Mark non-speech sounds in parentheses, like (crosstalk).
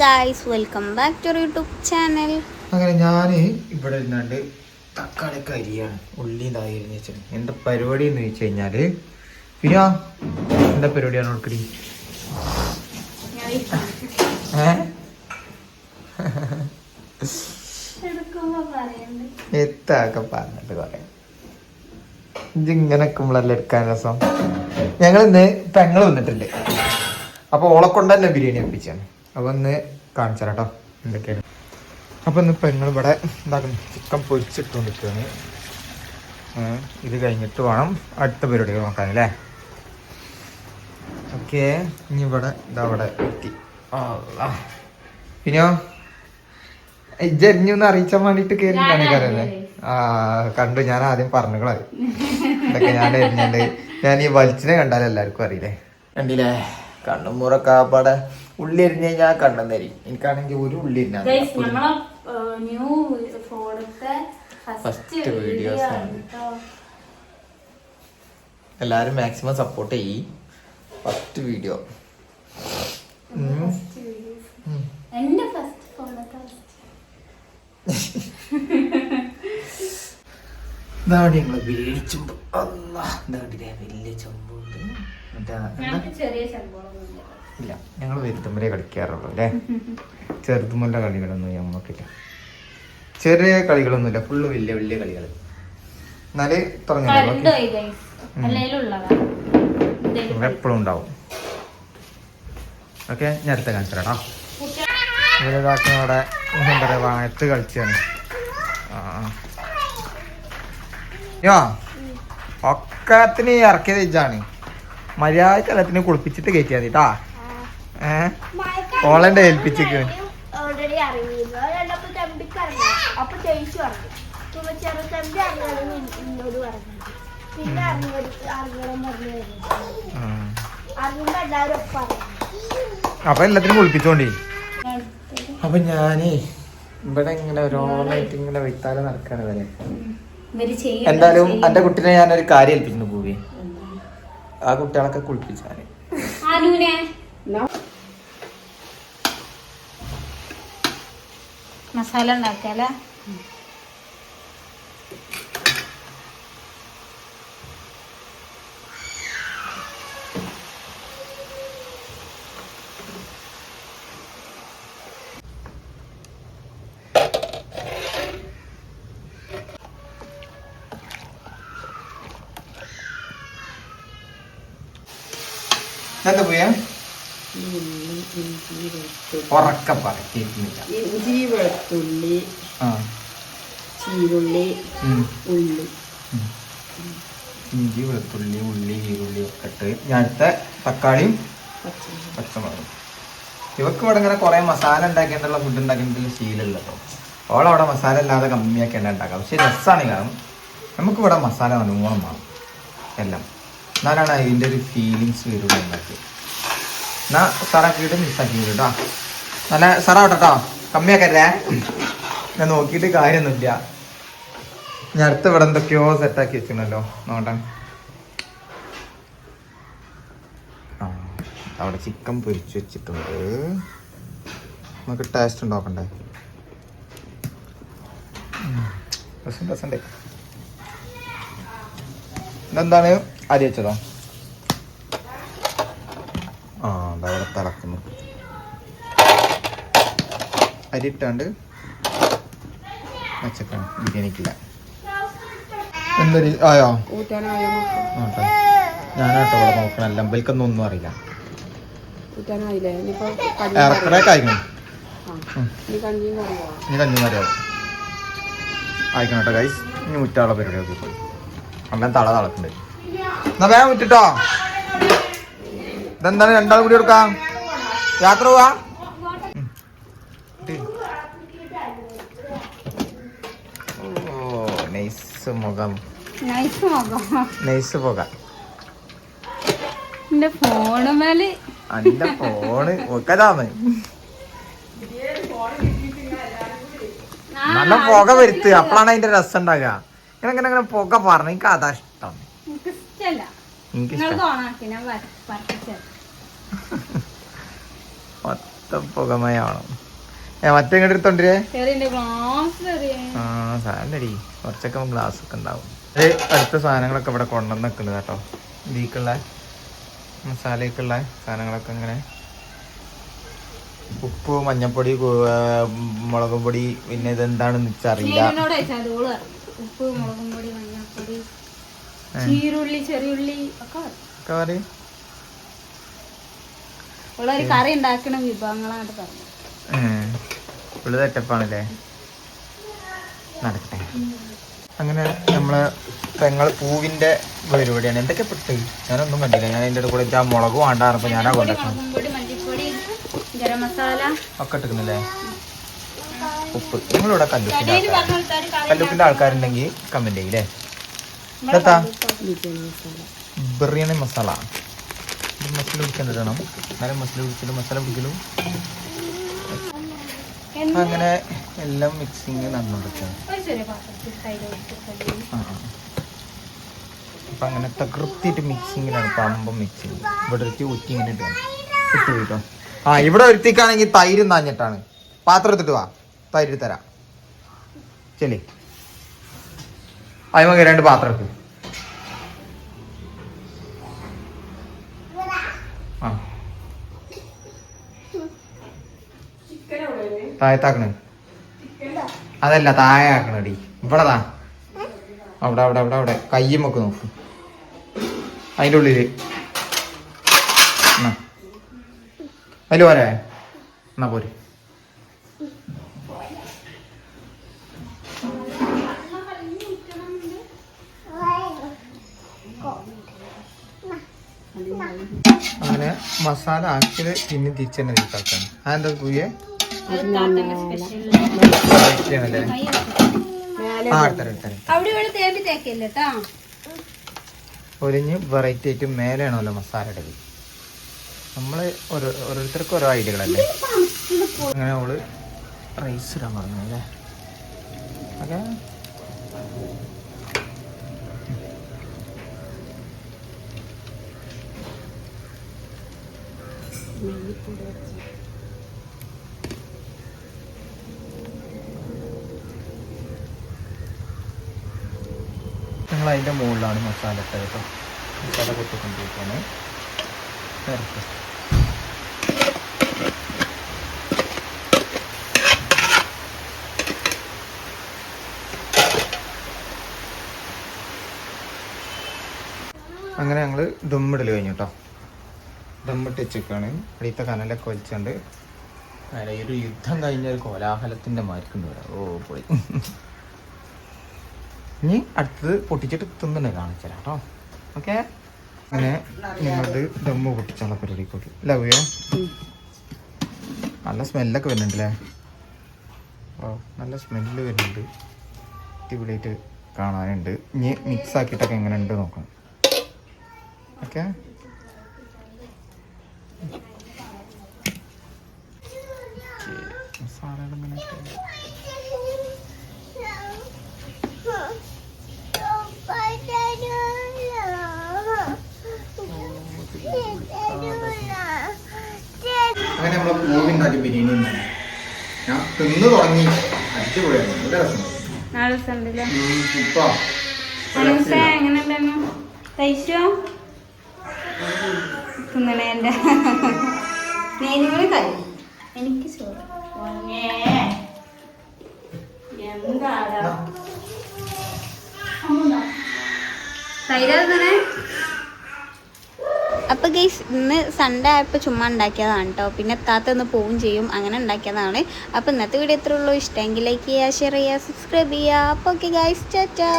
Guys welcome back to YouTube channel അങ്ങനെ ഞാൻ ഇവിടെ ഇരുന്നാണ്ട് തക്കാളി കരിയാണ് ഉള്ളി ഇതായി വെച്ചത് എന്താ പരിപാടി എന്ന് വെച്ച് കഴിഞ്ഞാൽ പിന്നെ എന്താ പരിപാടിയാണ് ഉൾക്കടി എത്താക്കെ പറഞ്ഞിട്ട് പറയാം. ഇതിങ്ങനെ കുമ്പളല്ല എടുക്കാൻ രസം. ഞങ്ങൾ ഇന്ന് പെങ്ങൾ വന്നിട്ടുണ്ട്. അപ്പൊ ഓളെ കൊണ്ട് തന്നെ ബിരിയാണി ഒപ്പിച്ചാണ് അപ്പൊ ഒന്ന് കാണിച്ചു തരാം കേട്ടോ എന്തൊക്കെയാണ്? അപ്പൊ ഇന്ന് പെങ്ങൾ ഇവിടെ എന്താക്കുന്നു? ചിക്കൻ പൊരിച്ചിട്ടുകൊണ്ടിരിക്കുകയാണ്. ഇത് കഴിഞ്ഞിട്ട് വേണം അടുത്ത പരിപാടികൾ നോക്കാൻ അല്ലേ ഓക്കെ ഇനി ഇവിടെ ഇതാ ഇവിടെ എത്തി. പിന്നെയോ? ഇജ്ജെറിഞ്ഞൊന്ന് അറിയിച്ചാൻ വേണ്ടിട്ട് കേറിട്ടാണ് കാര്യല്ലേ ആ കണ്ടു ഞാൻ ആദ്യം പറഞ്ഞുകളത് ഇതൊക്കെ ഞാൻ എറിഞ്ഞുണ്ട്. ഞാൻ ഈ വലിച്ചിനെ കണ്ടാലും എല്ലാവർക്കും അറിയില്ലേ? കണ്ടില്ലേ? കണ്ണും ആ ആപ്പാടെ ഉള്ളി എരിഞ്ഞ് കഴിഞ്ഞാൽ കണ്ണും തരി എനിക്കാണെങ്കിൽ ഒരു ഉള്ളി First videos ആണ്. എല്ലാരും മാക്സിമം സപ്പോർട്ട് ചെയ്യ്. ഫസ്റ്റ് വീഡിയോ ഫസ്റ്റ് ഇതാണ് ഞങ്ങൾ വലിയ ചുമ്പ്. അല്ല ഇതാണ്ടില്ലേ വലിയ ചെമ്പുണ്ട് ഇല്ല ഞങ്ങൾ വരുത്തുമ്പരേ കളിക്കാറുള്ളൂ അല്ലേ? ചെറുതുമുള്ള കളികളൊന്നും ഞമ്മക്കില്ല ചെറിയ കളികളൊന്നുമില്ല ഫുള്ള് വലിയ വലിയ കളികൾ എന്നാൽ കറണ്ട് തുടങ്ങി പോയി ഗൈസ് അല്ലേലും ഉള്ളതാ എപ്പോഴും ഉണ്ടാവും. ഓക്കെ ഞാൻ അടുത്ത കാണിച്ചു തരാം ഇവിടെ അവിടെ എന്താ പറയുക വാഴത്ത് കളിച്ചാണ്. ആ ഇറക്കിയത് ഇജ്ജാണ്. മര്യാദയ്ക്ക് എല്ലാത്തിനും കുളിപ്പിച്ചിട്ട് കയറ്റിയാൽ മതി കേട്ടാ ഏ? ഓളെന്റെ ഏൽപ്പിച്ചേക്ക്. അപ്പൊ എല്ലാത്തിനും കുളിപ്പിച്ചോണ്ടേ. അപ്പൊ ഞാനേ ഇവിടെ ഇങ്ങനെ ഓരോന്നായിട്ട് ഇങ്ങനെ വൈത്താലെ നടക്കാണ് വരെ ഇവർ ചെയ്യും. എന്തായാലും എന്റെ കുട്ടീനെ ഞാനൊരു കാര്യം ഏൽപ്പിച്ചിട്ട് പോവേ. ആ കുട്ടികളൊക്കെ കുളിപ്പിച്ചാൽ അനുനെ മസാല ഉണ്ടാക്കല്ലേ എന്താ പോയാ ഉറക്കം പറക്കിയിരുന്നില്ല ഇഞ്ചി വെളുത്തുള്ളി ഉള്ളി. ചീരുള്ളി. ഇഞ്ചി വെളുത്തുള്ളി ഉള്ളി ഈരുള്ളി ഒക്കെ ഇട്ട് ഞാൻ അടുത്ത തക്കാളിയും പച്ചമുളക്. ഇവക്ക് ഇവിടെ ഇങ്ങനെ കുറേ മസാല ഉണ്ടാക്കിയിട്ടുള്ള ഫുഡ് ഉണ്ടാക്കിയിട്ടുള്ള ശീലമില്ല കേട്ടോ. ഓളവിടെ മസാല ഇല്ലാതെ കമ്മിയാക്കി ഉണ്ടാക്കാം. പക്ഷെ രസമാണ് കാരണം നമുക്ക് ഇവിടെ മസാല നല്ലോണം വേണം. എല്ലാം. എന്നാലാണ് അതിന്റെ ഒരു ഫീലിങ്സ് വരുള്ളൂ എന്നൊക്കെ എന്നാ സാറാക്കിയിട്ട് മിസ്സാക്കി കേട്ടോ നല്ല സാറാവട്ടെ കേട്ടോ കമ്മിയാക്കല്ലേ ഞാൻ നോക്കിയിട്ട് കാര്യമൊന്നുമില്ല. ഞാൻ അടുത്ത് ഇവിടെ എന്തൊക്കെയോ സെറ്റാക്കി വെച്ചിട്ടുണ്ടല്ലോ. നോട്ടെ അവിടെ ചിക്കൻ പൊരിച്ചു വെച്ചിട്ടുണ്ട്. നമുക്ക് ടേസ്റ്റ് ഉണ്ടാക്കണ്ടേ. രസം രസമുണ്ട് ഇതെന്താണ്? അരി വെച്ചതോ? ആ അതവിടെ തിളക്കുന്നു. അരി ഇട്ടാണ്ട് വെച്ചേക്കണം. ബിരിയാണിക്കില്ല. എന്തൊരു ആയോ? നോക്ക് നോട്ടെ ഞാനാട്ടോ ഇവിടെ നോക്കണം. എല്ലാം ഇവൽക്കൊന്നും ഒന്നും അറിയില്ല. ഇറക്കണേ ഇനി ഗൈസ് ഇനി മുറ്റാളെ പരിപാടിയൊക്കെ പോയി. അങ്ങനെ തള തളക്കുന്നുണ്ട്. എന്നാ വേഗം വിറ്റിട്ടോ ഇതെന്താണ്? രണ്ടാൾ കൂടി എടുക്കാം. യാത്ര പോവാ. ഉം. ഇട്ട്. ഓ നൈസ് മുഖം. നൈസ് മുഖം. നൈസ് പോകാം. എന്റെ ഫോണ് മേൽ. അന്റെ ഫോണ് ഒക്കതാന്ന് നല്ല പുക വരുത്ത്. അപ്പോഴാണ് അതിന്റെ രസം ഉണ്ടാകുക ഇങ്ങനെ ഇങ്ങനെ ഇങ്ങനെ പുക പറഞ്ഞു എനിക്ക് അതാ (laughs) മൊത്തം പുകമയാണ് മറ്റേ ഇങ്ങോട്ട് എടുത്തോണ്ടിരേ ആ സാധനടി കുറച്ചൊക്കെ ഗ്ലാസ് ഒക്കെ ഉണ്ടാവും. അത് അടുത്ത സാധനങ്ങളൊക്കെ ഇവിടെ കൊണ്ടുവന്ന് നിൽക്കുന്നത് കേട്ടോ ഇതിക്കുള്ള മസാലയ്ക്കുള്ള സാധനങ്ങളൊക്കെ ഇങ്ങനെ. ഉപ്പ് മഞ്ഞപ്പൊടി മുളകുപൊടി മുളക് പൊടി പിന്നെ ഇതെന്താണെന്ന് വെച്ചറിയില്ല. നീരിനോട് വെച്ചാൽ അറിയില്ല ഉപ്പ് മുളകും പൊടി മഞ്ഞൾപ്പൊടി ചീരുള്ളി ചെറിയുള്ളി ഒക്കെ പറയും ഓളൊരു കറി ഉണ്ടാക്കണ വിഭവങ്ങളാണ് പറഞ്ഞു പുള്ളി തെറ്റപ്പാണല്ലേ നടക്കട്ടെ. അങ്ങനെ നമ്മൾ തെങ്ങൾ പൂവിന്റെ പരിപാടിയാണ് എന്തൊക്കെ പെട്ട്? ഞാനൊന്നും കണ്ടില്ല. ഞാൻ അതിന്റെ കൂടെ ആ മുളക് ഞാനാ മുളകും പൊടി മല്ലിപ്പൊടി ഗരം ഒക്കെ ഇട്ടിരുന്നില്ലേ ഉപ്പ്. നിങ്ങളിവിടെ കല്ലുപ്പിന്റെ കടയിൽ ആൾക്കാർ പറഞ്ഞ കല്ലുപ്പിന്റെ ആൾക്കാരുണ്ടെങ്കിൽ കമന്റ് ചെയ്യില്ലേ ഇതെത്താ ബിറിയാണി മസാല. മസാല പിടിക്കേണ്ടിടണം എന്നാലും മസാല പിടിക്കലും മസാല പിടിക്കലും അങ്ങനെ എല്ലാം മിക്സിങ് നടന്നുകൊടുക്കാം. അപ്പൊ അങ്ങനെ തകൃത്തിയിട്ട് മിക്സിങ്ങിലാണ് പമ്പം മിക്സിങ് ഇവിടെ ഒരുത്തി ഊറ്റി ഇങ്ങനെ ഇട്ടാണ് ഇട്ട് കേട്ടോ ആ ഇവിടെ ഒരുത്തിക്കാണെങ്കിൽ തൈര് നാഞ്ഞിട്ടാണ് പാത്രം എടുത്തിട്ട് വാ. തൈര് തരാം. ശരി അതിമ രണ്ട് പാത്രം ആ. താഴത്താക്കണേ. അതല്ല താഴെ ആക്കണടി ഇവിടെ താ. അവിടെ അവിടെ അവിടെ അവിടെ. കയ്യും ഒക്കെ നോക്ക്. അതിന്റെ ഉള്ളിൽ അതിൽ പോരെ? എന്നാ പോരെ. അങ്ങനെ മസാല ആക്കിയത് പിന്നെ തിരിച്ചു തന്നെ തിരിച്ചാക്കാണ് അതെന്താ പൂയെ ഒരിഞ്ഞ് വെറൈറ്റി ആയിട്ട് മേലെയാണല്ലോ മസാല നമ്മൾ ഓരോ ഓരോരുത്തർക്കും ഓരോ ഐഡിയകളല്ലേ? അങ്ങനെ അവൾ റൈസ് ഇടാൻ പറഞ്ഞു അല്ലേ ഓക്കെ ഞങ്ങൾ അതിന്റെ മുകളിലാണ് മസാല ഇട്ടത് കേട്ടോ. മസാല കൊട്ടിക്കൊണ്ടിരിക്കുകയാണ്. അങ്ങനെ ഞങ്ങൾ ദമ്മിടൽ കഴിഞ്ഞു കേട്ടോ. ദമ്മിട്ട് വെച്ചേക്കാണ് അടിയത്തെ കനലൊക്കെ വലിച്ചുകൊണ്ട് ഒരു യുദ്ധം കഴിഞ്ഞ ഒരു കോലാഹലത്തിന്റെ മാരിക്കുന്നു ഓ പോയി. ഇനി അടുത്തത് പൊട്ടിച്ചിട്ട് തിന്നണേ കാണിച്ചാൽ കേട്ടോ. ഓക്കെ? അങ്ങനെ നിങ്ങളത് ദമ്മ് പൊട്ടിച്ചുള്ള പരിപാടി കൂടി ലവ്യോ നല്ല സ്മെല്ലൊക്കെ വരുന്നുണ്ടല്ലേ? ഓ നല്ല സ്മെല്ല് വരുന്നുണ്ട്. അടിപൊളിയായിട്ട് കാണാനുണ്ട്. ഇനി മിക്സ് ആക്കിയിട്ടൊക്കെ എങ്ങനെ ഉണ്ട് നോക്കണം. ഓക്കെ മസാലകൾ ഇങ്ങനെ ഇട്ട് അങ്ങനെ നമ്മളെ പൂവിണ്ടാക്കി ബിരിയാണി. ഞാൻ തിന്നു തുടങ്ങി. അടിപൊളിയായിരുന്നു നല്ല രസം. (laughs) എനിക്ക് ചോറ്. എന്താടാ? അപ്പൊ ഗൈസ് ഇന്ന് സൺഡേ ആയപ്പോൾ ചുമ്മാ ഉണ്ടാക്കിയതാണ് കേട്ടോ പിന്നെ എത്താത്ത ഒന്ന് പോവും ചെയ്യും. അങ്ങനെ ഉണ്ടാക്കിയതാണ്. അപ്പൊ ഇന്നത്തെ വീഡിയോ എത്ര ഉള്ളൂ. ഇഷ്ടമെങ്കിൽ ലൈക്ക് ചെയ്യുക ഷെയർ ചെയ്യുക സബ്സ്ക്രൈബ് ചെയ്യുക. അപ്പോൾ ഓക്കെ ഗൈസ് ചാറ്റാ